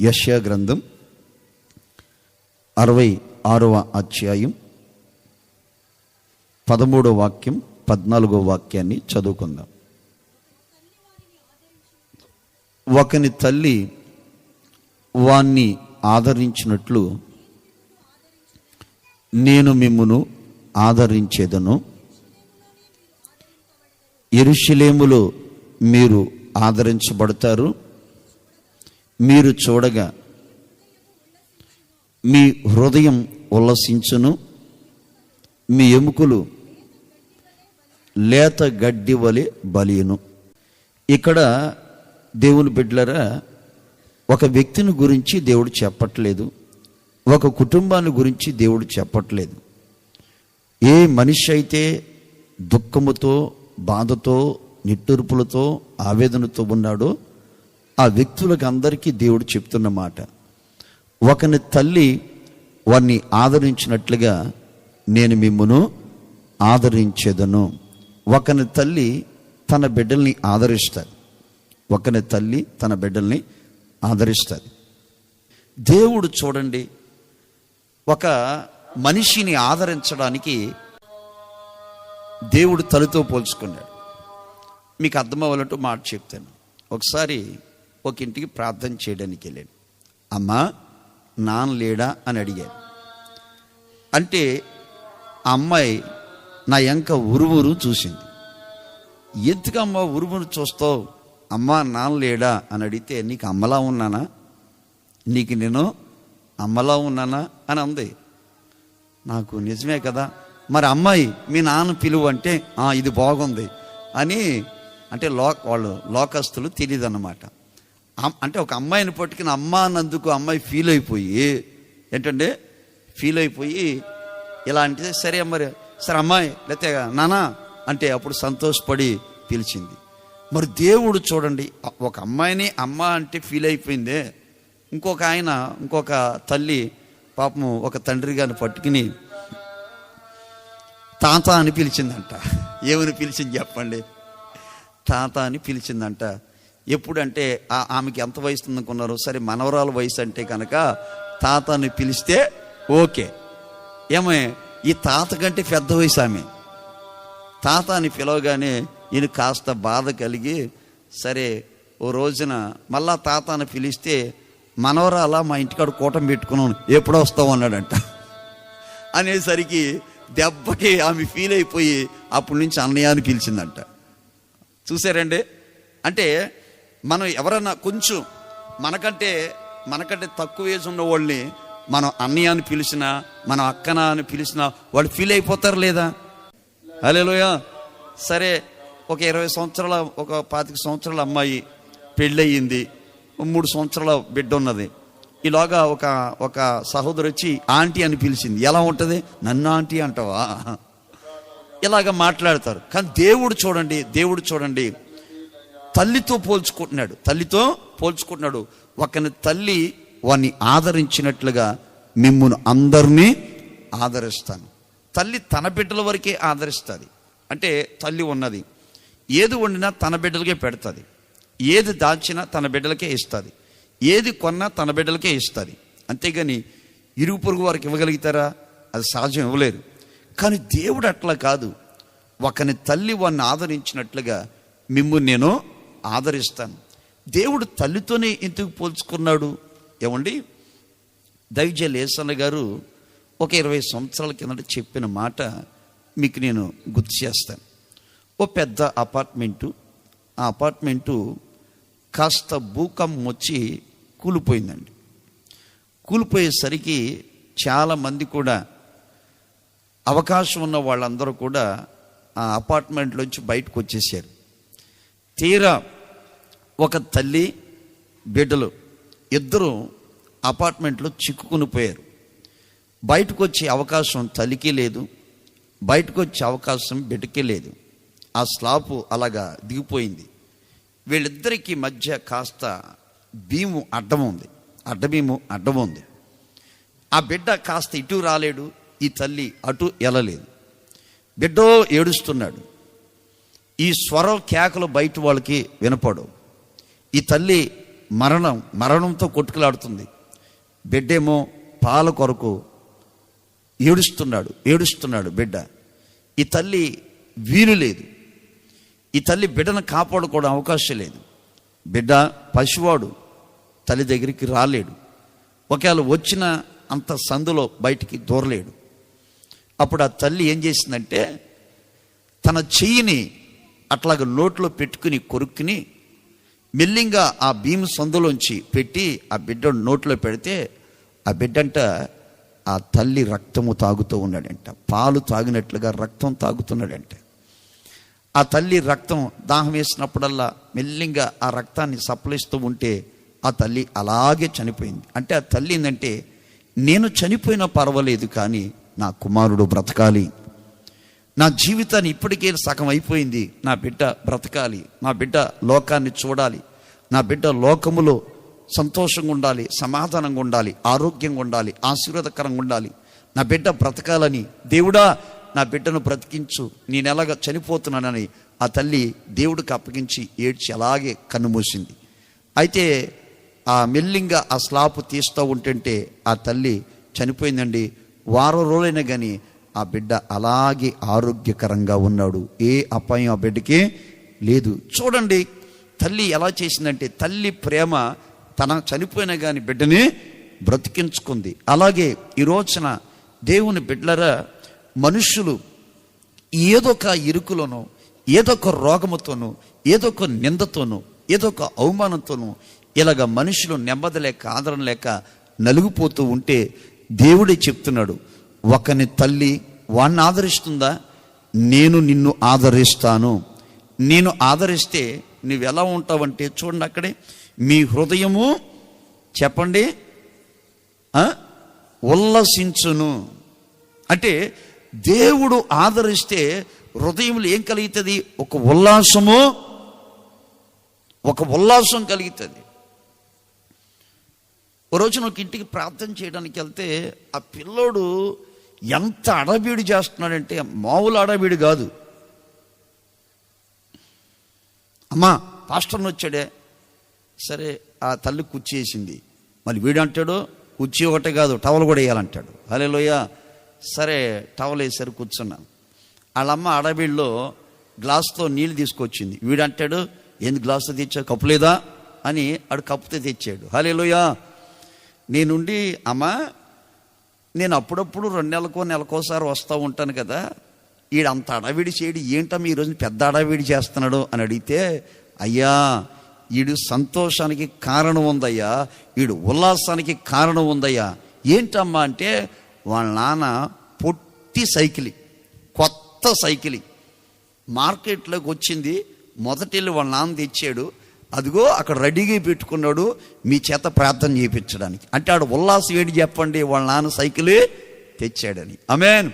యశ్యా గ్రంథం అరవై ఆరవ అధ్యాయం పదమూడో వాక్యం పద్నాలుగో వాక్యాన్ని చదువుకుందాం. ఒకని తల్లి వాణ్ణి ఆదరించినట్లు నేను మిమ్మును ఆదరించేదను. ఎరుషలేములో మీరు ఆదరించబడతారు. మీరు చూడగా మీ హృదయం ఉల్లసించును మీ ఎముకలు లేత గడ్డి వలె బలియను. ఇక్కడ దేవుని బిడ్డలరా ఒక వ్యక్తిని గురించి దేవుడు చెప్పట్లేదు ఒక కుటుంబాన్ని గురించి దేవుడు చెప్పట్లేదు. ఏ మనిషి అయితే దుఃఖముతో బాధతో నిట్టూర్పులతో ఆవేదనతో ఉన్నాడో ఆ వ్యక్తులకు అందరికీ దేవుడు చెప్తున్న మాట. ఒకని తల్లి వారిని ఆదరించినట్లుగా నేను మిమ్మను ఆదరించేదను. ఒకని తల్లి తన బిడ్డల్ని ఆదరిస్తారు ఒకని తల్లి తన బిడ్డల్ని ఆదరిస్తుంది. దేవుడు చూడండి ఒక మనిషిని ఆదరించడానికి దేవుడు తల్లితో పోల్చుకున్నాడు. మీకు అర్థమవ్వాలంటూ మాట చెప్తాను. ఒకసారి ఒక ఇంటికి ప్రార్థన చేయడానికి వెళ్ళాను. అమ్మా నాన్న లేడా అని అడిగాను అంటే ఆ అమ్మాయి నా ఎంక ఉరువురు చూసింది. ఎందుకమ్మా ఉరువురు చూస్తావు? అమ్మా నాన్న లేడా? అని అడిగితే నీకు అమ్మలా ఉన్నానా? నీకు నేను అమ్మలా ఉన్నానా? అని అంది. నాకు నిజమే కదా. మరి అమ్మాయి మీ నాన్న పిలువు అంటే ఇది బాగుంది అని అంటే లో వాళ్ళు లోకస్తులు తెలియదు అన్నమాట అంటే ఒక అమ్మాయిని పట్టుకుని అమ్మ అన్నందుకు అమ్మాయి ఫీల్ అయిపోయి ఏంటంటే ఫీల్ అయిపోయి ఇలా అంటే సరే మరి సరే అమ్మాయి లేతే నానా అంటే అప్పుడు సంతోషపడి పిలిచింది. మరి దేవుడు చూడండి ఒక అమ్మాయిని అమ్మ అంటే ఫీల్ అయిపోయిందే. ఇంకొక ఆయన ఇంకొక తల్లి పాపము ఒక తండ్రి గారిని పట్టుకుని తాత అని పిలిచిందంట. ఏమని పిలిచింది చెప్పండి? తాత అని పిలిచిందంట. ఎప్పుడంటే ఆ- ఆమెకి ఎంత వయసు ఉందనుకున్నారు? సరే మనవరాల వయసు అంటే కనుక తాత అని పిలిస్తే ఓకే. ఏమే ఈ తాత కంటే పెద్ద వయసు ఆమె. తాత అని పిలవగానే ఈయన కాస్త బాధ కలిగి సరే ఓ రోజున మళ్ళా తాత అని పిలిస్తే మనవరాల మా ఇంటికాడ కూటం పెట్టుకున్నాను ఎప్పుడు వస్తావు అన్నాడంట. అనేసరికి దెబ్బకి ఆమె ఫీల్ అయిపోయి అప్పటి నుంచి అన్నయ్య అని పిలిచిందంట. చూసారండి? అంటే మనం ఎవరన్నా కొంచెం మనకంటే మనకంటే తక్కువ ఏజ్ ఉన్న వాళ్ళని మనం అన్నయ్య అని పిలిచినా మనం అక్కన అని పిలిచినా వాళ్ళు ఫీల్ అయిపోతారు లేదా? అలేలోయ సరే ఒక ఇరవై సంవత్సరాల ఒక పాతిక సంవత్సరాల అమ్మాయి పెళ్ళయింది. మూడు సంవత్సరాల బిడ్డ ఉన్నది ఈలోగా ఒక ఒక సహోదరు వచ్చి ఆంటీ అని పిలిచింది. ఎలా ఉంటుంది? నన్ను ఆంటీ అంటావా? ఇలాగ మాట్లాడతారు. కానీ దేవుడు చూడండి దేవుడు చూడండి. తల్లితో పోల్చుకుంటున్నాడు. తల్లితో పోల్చుకుంటున్నాడు. ఒకని తల్లి వాన్ని ఆదరించినట్లుగా మిమ్మల్ని అందరినీ ఆదరిస్తాను. తల్లి తన బిడ్డల వరకే ఆదరిస్తుంది. అంటే తల్లి ఉన్నది. ఏది వండినా తన బిడ్డలకే పెడుతుంది. ఏది దాచినా తన బిడ్డలకే ఇస్తుంది. ఏది కొన్నా తన బిడ్డలకే ఇస్తుంది. అంతేగాని ఇరుగు పొరుగు వారికి ఇవ్వగలుగుతారా? అది సహజం ఇవ్వలేరు కానీ దేవుడు అట్లా కాదు. ఒకని తల్లి వాడిని ఆదరించినట్లుగా మిమ్ముని నేను ఆదరిస్తాను. దేవుడు తల్లితోనే ఎందుకు పోల్చుకున్నాడు? ఏమండి? దైవజ లేసన్న గారు ఒక ఇరవై సంవత్సరాల కిందట చెప్పిన మాట మీకు నేను గుర్తు చేస్తాను. ఓ పెద్ద అపార్ట్మెంటు ఆ అపార్ట్మెంటు కాస్త భూకంపం వచ్చి కూలిపోయిందండి. కూలిపోయేసరికి చాలామంది కూడా అవకాశం ఉన్న వాళ్ళందరూ కూడా ఆ అపార్ట్మెంట్లోంచి బయటకు వచ్చేసారు. తీరా ఒక తల్లి బిడ్డలు ఇద్దరు అపార్ట్మెంట్లో చిక్కుకుని పోయారు. బయటకు వచ్చే అవకాశం తల్లికి లేదు బయటకు వచ్చే అవకాశం బిడ్డకి లేదు. ఆ స్లాపు అలాగా దిగిపోయింది. వీళ్ళిద్దరికీ మధ్య కాస్త భీము అడ్డం ఉంది అడ్డభీము అడ్డం ఉంది. ఆ బిడ్డ కాస్త ఇటు రాలేడు ఈ తల్లి అటు ఎలలేదు బిడ్డో ఏడుస్తున్నాడు. ఈ స్వరం కేకలు బయట వాళ్ళకి వినపడవు. ఈ తల్లి మరణం మరణంతో కొట్టుకులాడుతుంది. బిడ్డేమో పాల కొరకు ఏడుస్తున్నాడు ఏడుస్తున్నాడు బిడ్డ. ఈ తల్లి వీలు లేదు. ఈ తల్లి బిడ్డను కాపాడుకోవడం అవకాశం లేదు. బిడ్డ పసివాడు తల్లి దగ్గరికి రాలేడు. ఒకవేళ వచ్చిన అంత సందులో బయటికి దూరలేడు. అప్పుడు ఆ తల్లి ఏం చేసిందంటే తన చెయ్యిని అట్లాగ నోట్లో పెట్టుకుని కొరుక్కుని మెల్లింగా ఆ భీము సందులోంచి పెట్టి ఆ బిడ్డ నోట్లో పెడితే ఆ బిడ్డంట ఆ తల్లి రక్తము తాగుతూ ఉన్నాడంట. పాలు తాగినట్లుగా రక్తం తాగుతున్నాడంట. ఆ తల్లి రక్తం దాహం వేసినప్పుడల్లా మెల్లింగా ఆ రక్తాన్ని సప్లయిస్తూ ఉంటే ఆ తల్లి అలాగే చనిపోయింది. అంటే ఆ తల్లి ఏంటంటే నేను చనిపోయినా పర్వాలేదు కానీ నా కుమారుడు బ్రతకాలి. నా జీవితాన్ని ఇప్పటికే సగం అయిపోయింది. నా బిడ్డ బ్రతకాలి. నా బిడ్డ లోకాన్ని చూడాలి. నా బిడ్డ లోకములో సంతోషంగా ఉండాలి సమాధానంగా ఉండాలి ఆరోగ్యంగా ఉండాలి ఆశీర్వాదకరంగా ఉండాలి. నా బిడ్డ బ్రతకాలని దేవుడా నా బిడ్డను బ్రతికించు. నేను ఎలాగ చనిపోతున్నానని ఆ తల్లి దేవుడికి అప్పగించి ఏడ్చి అలాగే కన్నుమూసింది అయితే ఆ మెల్లింగా ఆ స్లాపు తీస్తూ ఉంటుంటే ఆ తల్లి చనిపోయిందండి. వారం రోజులైనా కానీ ఆ బిడ్డ అలాగే ఆరోగ్యకరంగా ఉన్నాడు. ఏ అపాయం ఆ బిడ్డకి లేదు. చూడండి తల్లి ఎలా చేసిందంటే తల్లి ప్రేమ తన చనిపోయినా కానీ బిడ్డని బ్రతికించుకుంది. అలాగే ఈ రోజున దేవుని బిడ్డలరా మనుషులు ఏదో ఒక ఇరుకులోనో ఏదో ఒక రోగముతోనూ ఏదో ఒక నిందతోనూ ఏదో ఒక అవమానంతోనూ ఇలాగ మనుషులు నెమ్మది లేక ఆదరణ లేక నలిగిపోతూ ఉంటే దేవుడే చెప్తున్నాడు. ఒకని తల్లి వాణ్ణి ఆదరిస్తుందా? నేను నిన్ను ఆదరిస్తాను. నేను ఆదరిస్తే నువ్వెలా ఉంటావంటే చూడండి అక్కడే. మీ హృదయము చెప్పండి ఉల్లసించును. అంటే దేవుడు ఆదరిస్తే హృదయంలో ఏం కలుగుతుంది? ఒక ఉల్లాసము ఒక ఉల్లాసం కలుగుతుంది. ఓ రోజు నాకు ఇంటికి ప్రార్థన చేయడానికి వెళ్తే ఆ పిల్లోడు ఎంత అడబీడు చేస్తున్నాడంటే మామూలు అడబీడు కాదు. అమ్మా పాస్టర్ని వచ్చాడే. సరే ఆ తల్లి కుర్చీ వేసింది. మళ్ళీ వీడు అంటాడు కుర్చీ ఒకటే కాదు టవల్ కూడా వేయాలంటాడు. హలే లోయ సరే టవల్ వేసారు కూర్చున్నాను వాళ్ళమ్మ అడబిల్లో గ్లాస్తో నీళ్ళు తీసుకొచ్చింది. వీడంటాడు ఏంది గ్లాస్తో తెచ్చావు కప్పు లేదా? అని ఆడు కప్పుతో తెచ్చాడు. హలే లోయ నేనుండి అమ్మా నేను అప్పుడప్పుడు రెండు నెలలకో నెలకోసారి వస్తూ ఉంటాను కదా. ఈడు అంత అడవిడి చేయడు ఏంటమ్మా ఈరోజు పెద్ద అడవిడి చేస్తున్నాడు అని అడిగితే అయ్యా ఈడు సంతోషానికి కారణం ఉందయ్యా ఈడు ఉల్లాసానికి కారణం ఉందయ్యా. ఏంటమ్మా అంటే వాళ్ళ నాన్న పొట్టి సైకిల్ కొత్త సైకిల్. మార్కెట్లోకి వచ్చింది మొదటిల్లు వాళ్ళ నాన్న తెచ్చాడు. అదిగో అక్కడ రెడీగా పెట్టుకున్నాడు మీ చేత ప్రార్థన చేయించడానికి. అంటే ఆడు ఉల్లాసం ఏంటి చెప్పండి వాళ్ళ నాన్న సైకిలే తెచ్చాడని. అమేన్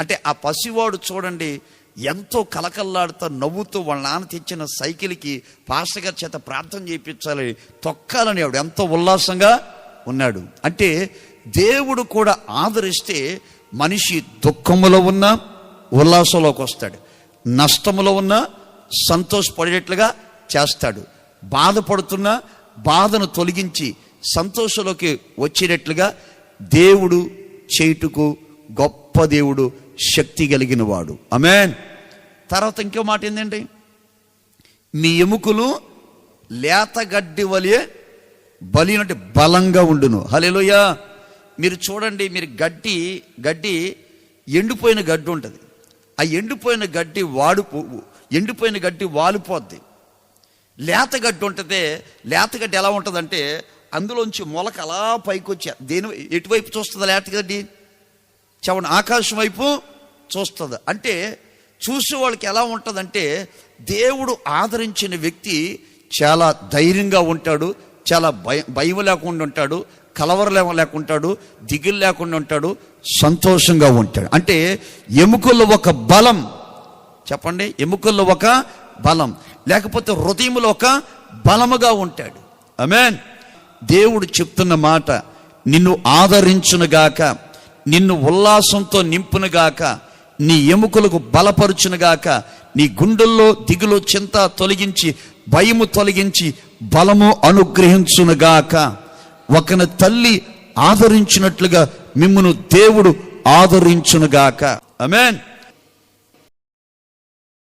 అంటే ఆ పసివాడు చూడండి ఎంతో కలకల్లాడుతూ నవ్వుతూ వాళ్ళ నాన్న తెచ్చిన సైకిల్కి పాస్టర్ గారి చేత ప్రార్థన చేయించాలి తొక్కాలని ఆవిడ ఎంతో ఉల్లాసంగా ఉన్నాడు. అంటే దేవుడు కూడా ఆదరిస్తే మనిషి దుఃఖములో ఉన్న ఉల్లాసంలోకి వస్తాడు. నష్టములో ఉన్న సంతోషపడేట్లుగా చేస్తాడు. బాధపడుతున్న బాధను తొలగించి సంతోషంలోకి వచ్చేటట్లుగా దేవుడు చేయుటకు గొప్ప దేవుడు శక్తి కలిగిన వాడు అమెన్ తర్వాత ఇంకో మాట ఏంటండి మీ ఎముకలు లేతగడ్డి వలె బలినట్టు బలంగా ఉండును. హలేలోయా మీరు చూడండి మీరు గడ్డి గడ్డి ఎండిపోయిన గడ్డి ఉంటుంది. ఆ ఎండిపోయిన గడ్డి వాడు ఎండిపోయిన గడ్డి వాలిపోద్ది. లేతగడ్డి ఉంటుంది లేతగడ్డి ఎలా ఉంటుందంటే అందులోంచి మొలక అలా పైకి వచ్చా దేని ఎటువైపు చూస్తుంది లేతగడ్డి? చవన ఆకాశం వైపు చూస్తుంది. అంటే చూసే వాళ్ళకి ఎలా ఉంటుందంటే దేవుడు ఆదరించిన వ్యక్తి చాలా ధైర్యంగా ఉంటాడు చాలా భయం భయం లేకుండా ఉంటాడు కలవరలేమ లేకుంటాడు దిగులు లేకుండా ఉంటాడు సంతోషంగా ఉంటాడు. అంటే ఎముకల్లో ఒక బలం చెప్పండి ఎముకల్లో ఒక బలం. లేకపోతే హృదయంలో ఒక బలముగా ఉంటాడు. అమెన్ దేవుడు చెప్తున్న మాట నిన్ను ఆదరించునుగాక నిన్ను ఉల్లాసంతో నింపునుగాక నీ ఎముకలకు బలపరుచునుగాక నీ గుండెల్లో దిగులు చింత తొలగించి భయము తొలగించి బలము అనుగ్రహించునుగాక ఒకని తల్లి ఆదరించినట్లుగా మిమ్మను దేవుడు ఆదరించునుగాక అమెన్